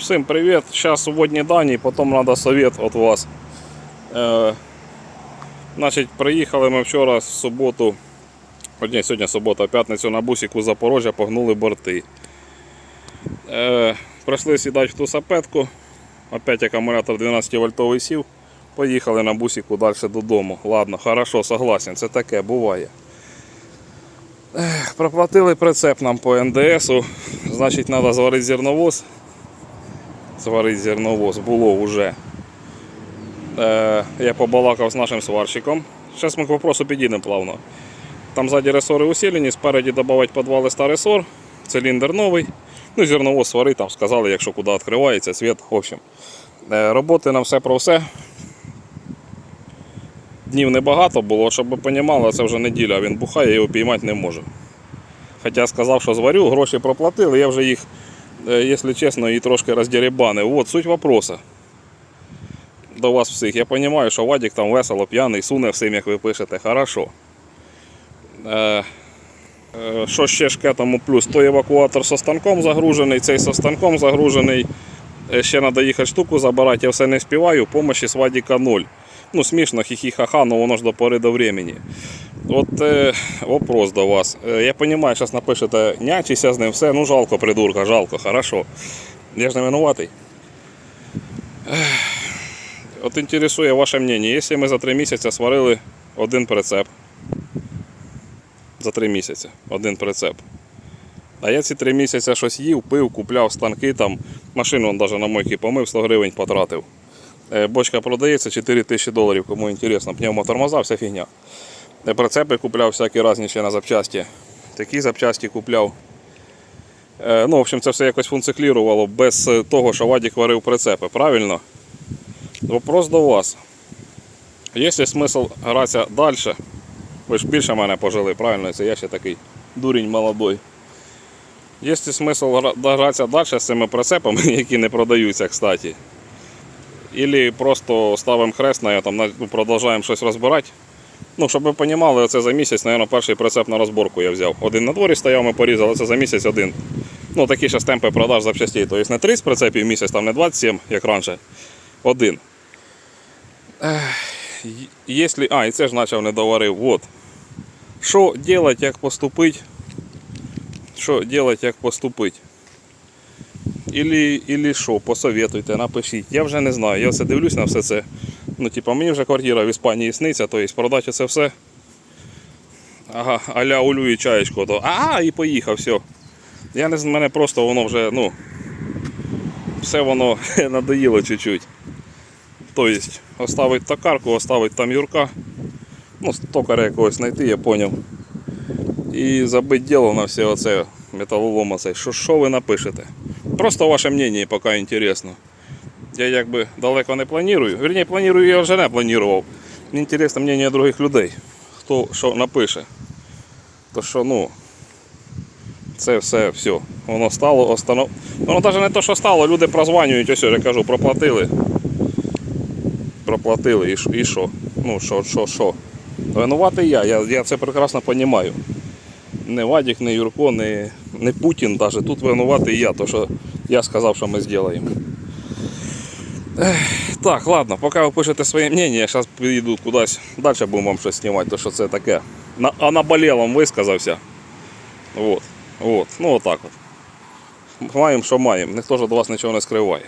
Всім привіт. Зараз сьогодні дані, потім треба совет від вас. Е, значить, приїхали ми вчора в суботу. Ні, сьогодні субота, п'ятницю на бусіку Запорожжя погнули борти. Е, прийшли сідати в ту сапетку. Опять акумулятор 12 вольтовий сів. Поїхали на бусіку далі додому. Ладно, хорошо, согласен, це таке буває. Проплатили прицеп нам по НДСу. Значить, треба зварити зерновоз. Зварити зерновоз було вже. Е, я побалакав з нашим сварщиком. Зараз ми к вопросу підійдемо плавно. Там ззаді ресори усилені, спереді додавати по два листа циліндр новий. Ну, зерновоз сварить, там сказали, якщо куди відкривається, світ. В общем, е, роботи на все про все. Днів небагато було, щоб ви розуміли, це вже неділя, він бухає, його піймати не можу. Хоча сказав, що зварю, гроші проплатили, я вже їх, е, якщо чесно, і трошки роздеребанив. От суть вопроса. До вас всіх. Я розумію, що Вадик там весело, п'яний, суне всім, як ви пишете, хорошо. Е, е, що ще ж к этому плюс? Той евакуатор со станком загружений, цей со станком загружений. Ще треба їхати штуку забирати, я все не співаю, помощі з Вадіка ноль. Ну, смішно, хі-хі-ха-ха, но воно ж до пори до времени. От е, вопрос до вас. Е, я розумію, зараз напишете, нячися з ним, все, ну жалко, придурка, жалко, хорошо. Я ж не винуватий. От інтересує ваше мнение, якщо ми за три місяці сварили один прицеп. За три місяці один прицеп. А я ці три місяці щось їв, пив, купляв станки, там, машину навіть на мойки помив, 100 гривень потратив. Е, Бочка продається 4 тисячі доларів, кому інтересно. Пневмотормоза, вся фігня. Прицепи купляв всякі різні ще на запчасті. Такі запчасті купляв. Е, Ну, в общем, це все якось функціонувало без е, того, що Вадік варив прицепи, правильно? Вопрос до вас. Є смисл гратися далі? Ви ж більше мене пожили, правильно? Це я ще такий дурень молодой. Є смисл гратися далі з цими прицепами, які не продаються, кстати? Ілі просто ставимо хрест на там, ну, продовжуємо щось розбирати. Ну, щоб ви розуміли, це за місяць, мабуть, перший прицеп на розборку я взяв. Один на дворі стояв, ми порізали, це за місяць один. Ну, такі зараз темпи продаж запчастей. Тобто не 30 прицепів в місяць, там не 27, як раніше. Один. Если... А, і це ж почав не доварив. Вот. Що делать, як поступить? Що делать, як поступить? Ілі що, посоветуйте, напишіть. Я вже не знаю. Я все дивлюсь на все це. Ну, типа, мені вже квартира в Іспанії сниться, то есть продати це все. Ага, аля улю і чаєчку, то. Ага, і поїхав, все. Я не знаю, мене просто воно вже, ну. Все воно надоїло чуть-чуть. Тобто, оставить токарку, оставить там Юрка. Ну, токаря якогось знайти, я зрозумів. І забить діло на все оце металолом оцей. Що, що ви напишете? Просто ваше мнение поки інтересно. Я якби далеко не планую. Вірні, планую, я вже не планував. Мені інтересно мнение других людей. Хто що напише. То що, ну, це все, все. Воно стало, останов... Воно навіть не то, що стало, люди прозванюють, ось я кажу, проплатили проплатили і що? Ну, що, що, що? Винуватий я, я, я це прекрасно розумію. Не Вадік, не Юрко, не, не Путін навіть. Тут винуватий я, то що я сказав, що ми зробимо. Так, ладно, поки ви пишете своє мнення, я зараз підійду кудись, далі будемо вам щось знімати, то що це таке. На, а наболілом висказався. От, от, ну отак от. Маємо, що маємо, ніхто ж від вас нічого не скриває.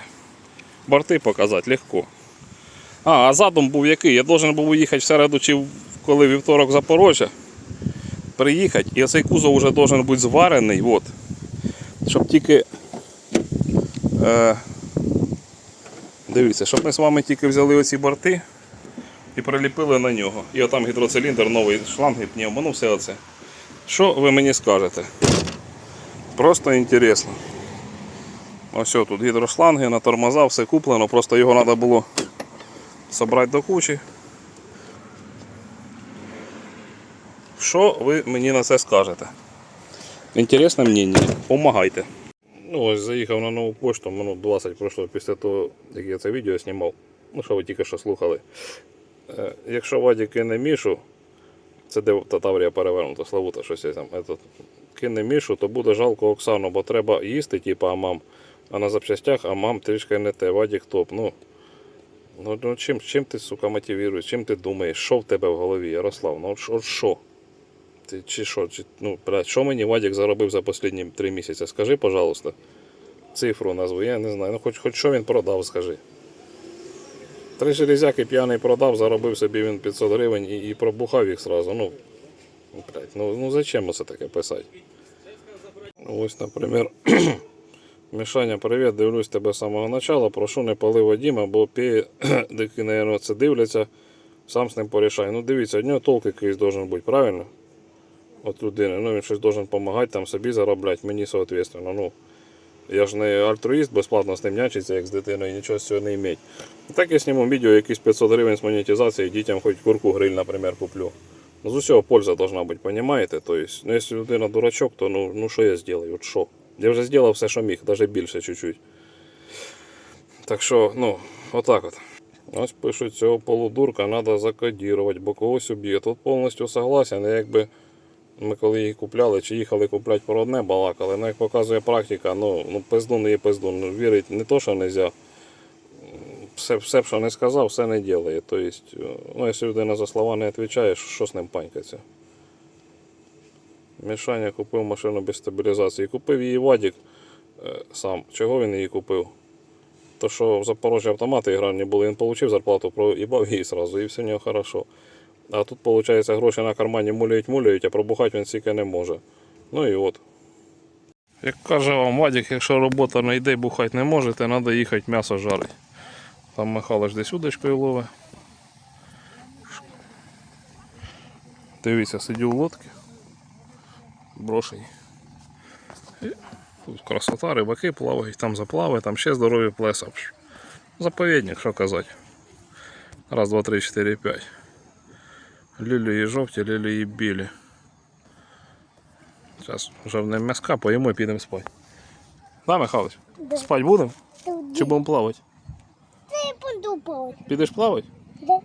Борти показати легко. А, а задум був який? Я должен був уїхати в середу чи коли вівторок в Запорожжя. Приїхати, і цей кузов вже должен бути зварений, от. Щоб тільки. Е, дивіться, щоб ми з вами тільки взяли оці борти і приліпили на нього. І отам гідроциліндр, новий шланг і пневмо, ну все оце. Що ви мені скажете? Просто інтересно. Ось тут гідрошланги на тормоза, все куплено, просто його треба було собрати до кучі. Що ви мені на це скажете? Інтересне мнення, помагайте. Ну, ось заїхав на нову пошту, минут 20 пройшло після того, як я це відео знімав. Ну, що ви тільки що слухали. Е, Якщо Вадік кине мішу, це де та Таврія перевернута, Славута щось є там. Этот, кине мішу, то буде жалко Оксану, бо треба їсти, типу, а мам. а на запчастях, а мам трішки не те, Вадік топ. Ну, ну, ну чим, чим ти, сука, мотивуєш, чим ти думаєш, що в тебе в голові, Ярослав? Ну от що? Ти, чи що? Чи, ну, що мені Вадік заробив за останні три місяці? Скажи, пожалуйста. Цифру назву, я не знаю. Ну хоч, хоч що він продав, скажи. Три железяки п'яний продав, заробив собі він 500 гривень і, і пробухав їх сразу. Ну, блядь, ну, ну зачем оце таке писати? Ось, наприклад, Мішаня, привіт, дивлюсь тебе з самого начала. Прошу не пали Вадіма, бо пі, які, мабуть, це дивляться, сам з ним порішай. Ну дивіться, у нього толк якийсь должен бути, правильно? От людини. Ну він щось должен допомагати там собі заробляти, мені соответственно. Ну, я ж не альтруїст, безплатно з ним нячиться, як з дитиною, нічого з цього не іметь. Так я зніму відео, якісь 500 гривень з монетизації, дітям хоч курку гриль, наприклад, куплю. Ну, з усього польза должна бути, понимаете? То есть, ну, якщо людина дурачок, то ну, ну що я зроблю? От що? Я вже зробив все, що міг, навіть більше чуть-чуть. Так що, ну, отак от. Ось пишуть, цього полудурка треба закодірувати, бо когось уб'є. Тут повністю согласен, якби ми коли її купляли чи їхали купляти про одне балакали, ну як показує практика, ну, ну пиздун є пиздун. Ну, вірить не то, що не можна. Все, все, що не сказав, все не ділає. Тобто, ну, якщо людина за слова не відповідає, що з ним панькаться? Мішаня купив машину без стабілізації. Купив її Вадік е, сам. Чого він її купив? То, що в Запорожжі автомати ігральні були, він отримав зарплату, проїбав її сразу, і все в нього хорошо. А тут, виходить, гроші на кармані муляють, муляють, а пробухати він стільки не може. Ну і от. Як каже вам Вадік, якщо робота не йде бухати не можете, треба їхати м'ясо жарити. Там Михайлович десь удочкою ловить. Дивіться, сидів в лодці. Брошені. Тут красота, рибаки плавають, там заплави, там ще здорові плеса. Заповідник, що казати. Раз, два, три, чотири, п'ять. Лілії жовті, лілії білі. Зараз вже в ним м'яска, поїмо і підемо спати. Да, Михайлович? Да. Спать будемо? Чи будемо плавати? Це подумав. Підеш плавати? Да.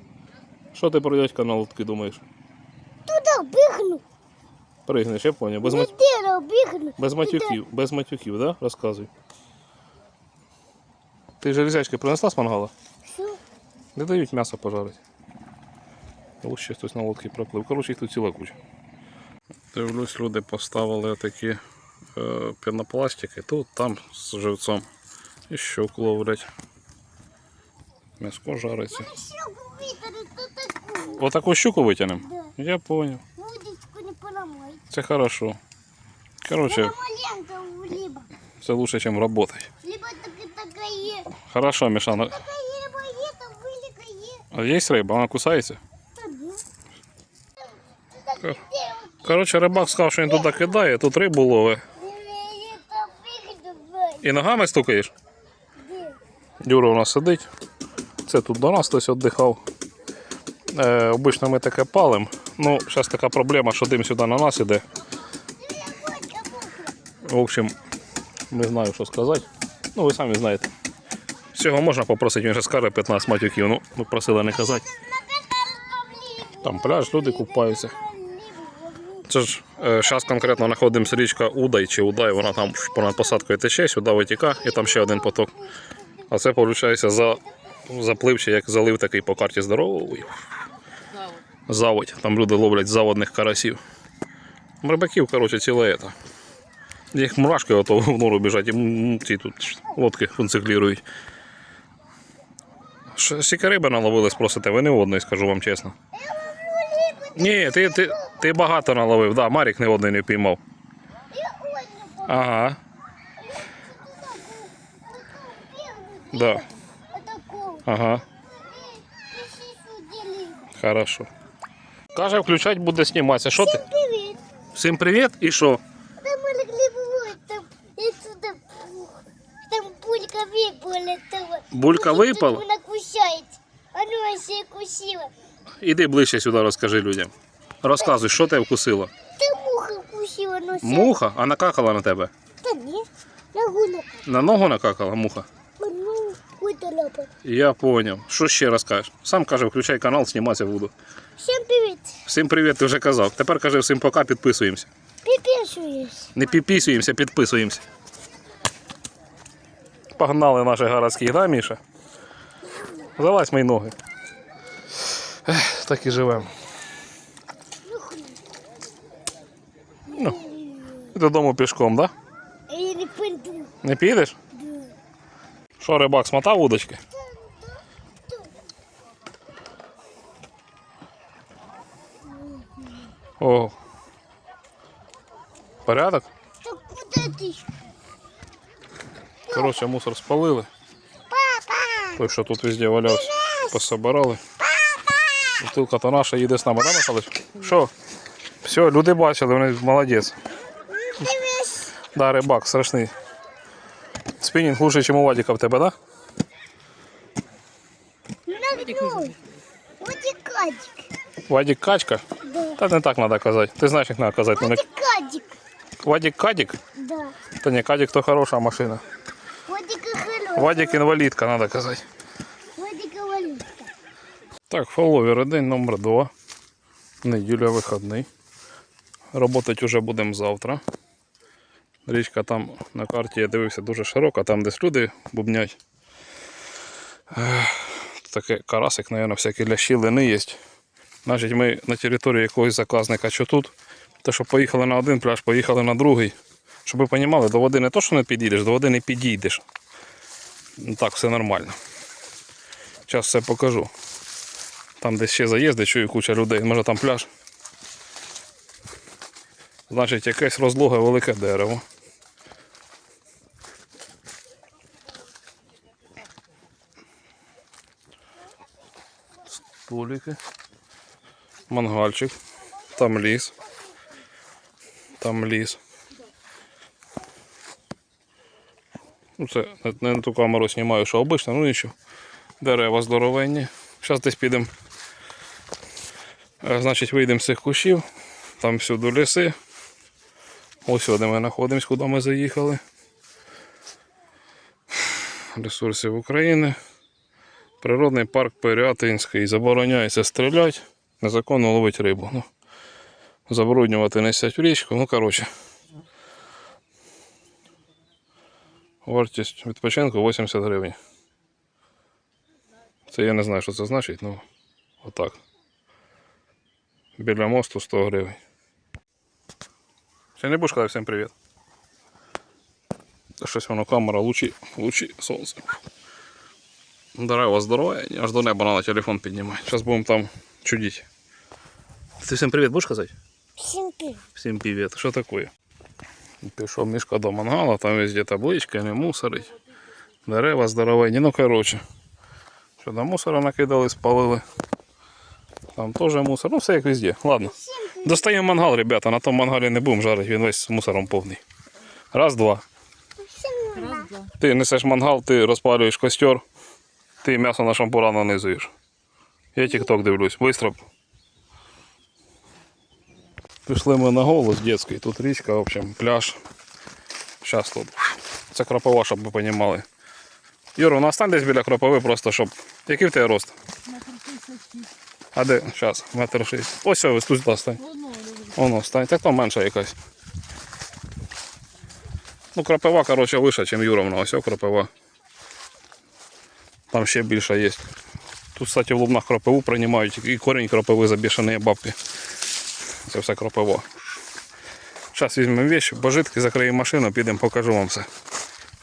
Що ти про дядька на лодки думаєш? Туди бігну. Пригнеш, я поняв. Без, мат... Бігну. без матюків, без матюків, да? Розказуй. Ти железячки принесла з мангала? Все. Не дають м'ясо пожарити. Ось ще хтось на лодці проплив. Коротше, їх тут ціла куча. Дивлюсь, люди поставили такі е, пінопластики. Тут, там з живцом. І щуку ловлять. М'яско жариться. Отаку щуку витягнемо? Да. Я понял. Водичку не поламай. Це хорошо. Короче, це лучше, ніж працювати. Хорошо, Мішана. А є риба, вона кусається? Та ні. Ти так іде, Коротше, рибак сказав, що він туди кидає, тут рибу ловить. І ногами стукаєш. Де? Юра у нас сидить. Це тут до нас хтось віддихав. Е, обично ми таке палим. Ну, зараз така проблема, що дим сюди на нас іде. В общем, не знаю, що сказати. Ну, ви самі знаєте. Всього можна попросити, він же скаже 15 матюків. Ну, ми просили не казати. Там пляж, люди купаються. Це ж зараз конкретно знаходимося річка Удай чи Удай, вона там понад посадкою тече, сюди витіка, і там ще один поток. А це, виходить, за, заплив, чи як залив такий по карті здоровий. Заводь. Там люди ловлять заводних карасів. Рибаків, коротше, ціле ета. Їх мурашки ото в нору біжать, і ці тут лодки функціклірують. Скільки риби наловили, спросите, ви не одної, скажу вам чесно. Ні, ти, ти, ти багато наловив, да, Марік не одний не одну Ага, да, ага, хорошо. Каже, включать буде зніматися. Що ти? Привіт. Всім привіт і що? Там могли бывать, там, и туда, пух, там пулька выпала, там. Булька випала? Она кусает. Она вообще кусила. Іди ближче сюди, розкажи людям. Розказуй, що тебе вкусило? Там муха кусила, но Муха, а накакала на тебе. Да нет, на гулок. На ногу накакала муха. Ну, какой-то. Я поняв. Що ще розкажеш? Сам каже, включай канал, зніматися буду. Всем привет. Всім привіт, ти вже казав. Тепер кажи всім пока, підписуємося. Пипешуешь. Не підписуємося, підписуємося. Погнали наші городські, да, Міша? Залазь мої ноги. Ех, так і живемо. Ну, і додому пішком, да? Я не пойду. Не підеш? Що, рибак, смотав удочки? О. Порядок? Так куда ты? Коротше, мусор спалили. Папа! Той, що тут везде валявся, пособирали. Бутилка то наша їде з нами, да, Михайлович? Що? Все, люди бачили, вони молодець. Дивись. Да, рибак, страшний. Спінінг лучше, ніж у Вадіка в тебе, да? Нагнуй. Вот и кадик. Вадік качка? Да. Та не так треба казати. Ти знаєш, як треба казати. Ну, не... Вот и кадик. Вадік кадік? Да. Та ні, кадік то хороша машина. Вот и хороший. Вадік інвалідка, треба казати. Вот и говорит. Так, фоловер день номер 2. Неділя вихідний. Работать уже будемо завтра. Річка там на карті я дивився дуже широка, там десь люди бубнять. Таке карасик, мабуть, всякі лящі, лини є. Значить, ми на території якогось заказника, що тут, то що поїхали на один пляж, поїхали на другий. Щоб ви розуміли, до води не то, що не підійдеш, до води не підійдеш. Ну, Так, все нормально. Зараз все покажу. Там десь ще заїзди, чую куча людей, може там пляж. Значить, якесь розлоге велике дерево. Столики. Мангальчик. Там ліс. Там ліс. Ну, це не, не на ту камеру знімаю, що обично, ну нічого. Дерева здоровенні. Зараз десь підемо. Е, Значить, вийдемо з цих кущів. Там всюди ліси. Ось сюди ми знаходимося, куди ми заїхали. Ресурсів України. Природний парк Пирятинський. Забороняється стріляти, незаконно ловити рибу. Ну, забруднювати не сядь в річку. Ну, коротше. Вартість відпочинку 80 гривень. Це я не знаю, що це значить, ну отак. Біля мосту 100 гривень. Ще не будеш казати всім привіт. Та щось воно камера лучі, лучі сонця. Дерева здоров'я, аж до неба на телефон піднімає. Зараз будемо там чудити. Ти всім привіт будеш казати? Всем привет. Всім привіт. Що таке? Пішов мішка до мангала, там везде табличка, не мусорить. Дерева здоровенні, ну коротше. Що до мусора накидали, спалили. Там теж мусор, ну все як везде. Ладно. Достаємо мангал, ребята, на тому мангалі не будемо жарити, він весь мусором повний. Раз, два. Ти несеш мангал, ти розпалюєш костер, ти м'ясо на шампура нанизуєш. Я тік-ток дивлюсь, быстро. Пішли ми на голос дитячий, тут річка, в общем, пляж. Зараз тут. Це кропова, щоб ви розуміли. Юра, ну стань десь біля кропови, просто щоб. Який в тебе рост? А де? Зараз, метр шість. Ось ось тут стань. Воно, стань. Так там менша якась. Ну, кропива, коротше, вища, ніж Юровна. Ось о, кропива. Там ще більше є. Тут, кстати, в лубнах кропиву приймають і корінь кропиви забішані бабки. Це все кропиво. Зараз візьмемо вещи, божитки, закриємо машину, підемо, покажу вам все.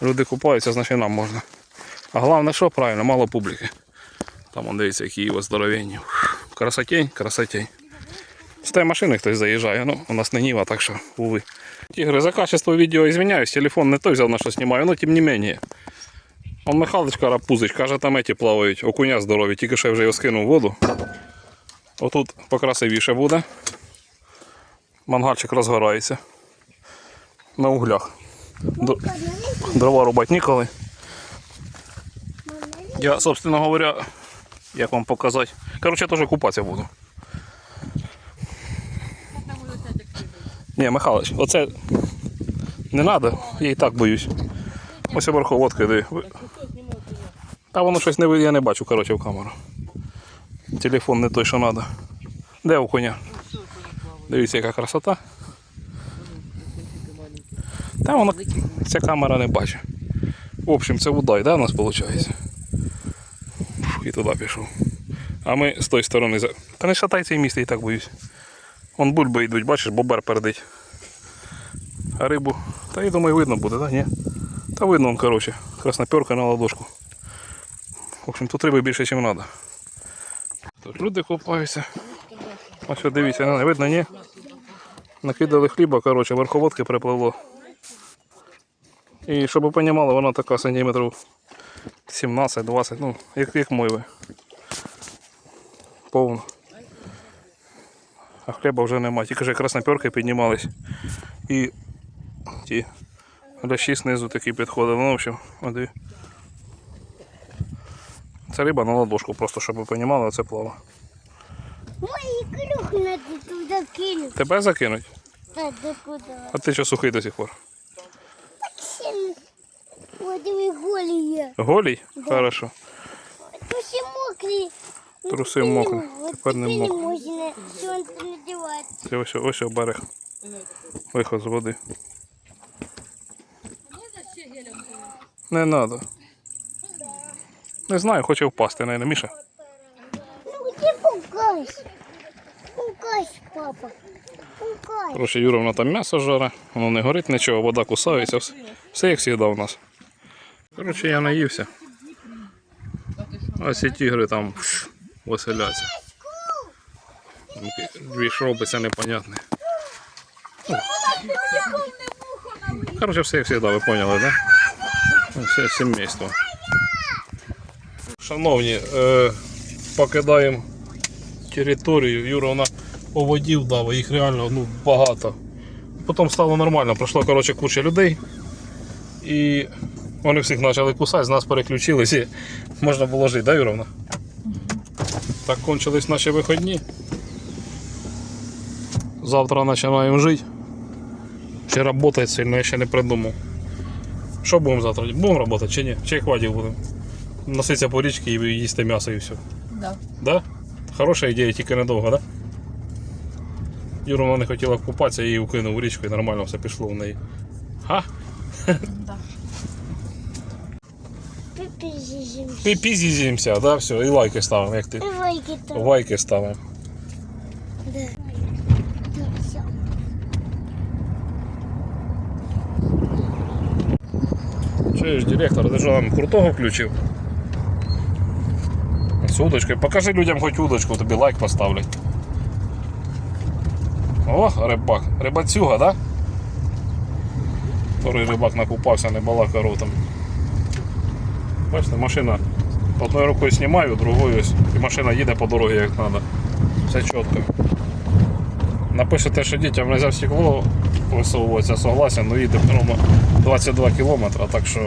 Люди купаються, значить нам можна. А головне, що правильно, мало публіки. Там он дивіться, які його здоровенні. Красотень, красотень. З тієї машини хтось заїжджає, ну, у нас не Ніва, так що, уви. Ігри, за качество відео извиняюсь, телефон не той взяв, на що знімаю, но тим не менее. Он Михайлович Карапузич, каже, там еті плавають, окуня здорові, тільки що я вже його скинув в воду. Отут покрасивіше буде. Мангальчик розгорається. На углях. Дрова рубати ніколи. Я, собственно говоря, як вам показати. Короче, я теж купатися буду. Ні, Михайлович, оце не треба, я і так боюсь. Ось верховодка йде. Ви- Та воно щось не я не бачу, коротше, в камеру. Телефон не той, що треба. Де у коня? Дивіться, яка красота. Та воно ця камера не бачить. В общем, це Удай, да, у нас виходить? І туди пішов. А ми з тої сторони. Та не шатай цей міст, я і так боюсь. Вон бульби йдуть, бачиш, бобер передить. А рибу. Та я думаю, видно буде, так? Ні? Та видно, вон, коротше. Красноперка на ладошку. В общем, тут риби більше, ніж треба. Люди купаються. А що дивіться, не видно, ні? Накидали хліба, коротше, верховодки припливло. І щоб ви розуміли, вона така сантиметрів 17-20, ну, як, як мойви. Повно. А хліба вже нема. Тільки вже красноперки піднімались. І ті лящі знизу такі підходили. Ну, в общем, і- Це риба на ладошку, просто щоб ви розуміли, це плава. Мой клюх надо туда кинуть. Тебе закинуть? Да куда? А ти що сухий до сих пор? Всем- Вот и голые. Голій? Хорошо. То все мокрые. Ну, Труси мокрі, тепер не мокрі. можно солнце надевать. Це ось, ось берег. Виход з води. Не треба. Не знаю, хоче впасти, не Міша. Ну где пугайся? Пугайся, папа. Короче, Юровна там м'ясо жаре, воно не горить нічого, вода кусається, все, все як завжди у нас. Коротше, я наївся. А ці тігри там веселяться. Двіж робиться непонятне. Коротше, все як завжди, ви поняли? Да? Все сімейство. Шановні, е, покидаємо територію. Юра вона поводів дав, їх реально ну, багато. Потім стало нормально, пройшла коротше, куча людей. І вони всіх почали кусати, з нас переключились і можна було жити, да, Юровна? Так кончились наші вихідні. Завтра починаємо жити. Ще працювати сильно, я ще не придумав. Що будемо завтра? Будемо працювати чи ні? Чи хватить будемо? Носитися по річці і їсти м'ясо і все. Да. Да? Хороша ідея, тільки недовго, да? Юра вона не хотіла купатися, я її вкинув у річку і нормально все пішло в неї. Ха? Пипизжимся. Пізізімся, да, все, і лайки ставимо, як ти. Давай-ка там. Лайки ставимо. Да. Чуєш, директор, ти що нам крутого включив? З удочкою. Покажи людям хоч удочку, тобі лайк поставлять. О, рибак. Рибацюга, да? Второй рибак накупався, не балака ротом. Бачите, машина одною рукою знімаю, другою ось. І машина їде по дорозі як треба. Все чітко. Напишете, що дітям не за стекло висовуватися, согласен, ну їде прямо 22 кілометри, так що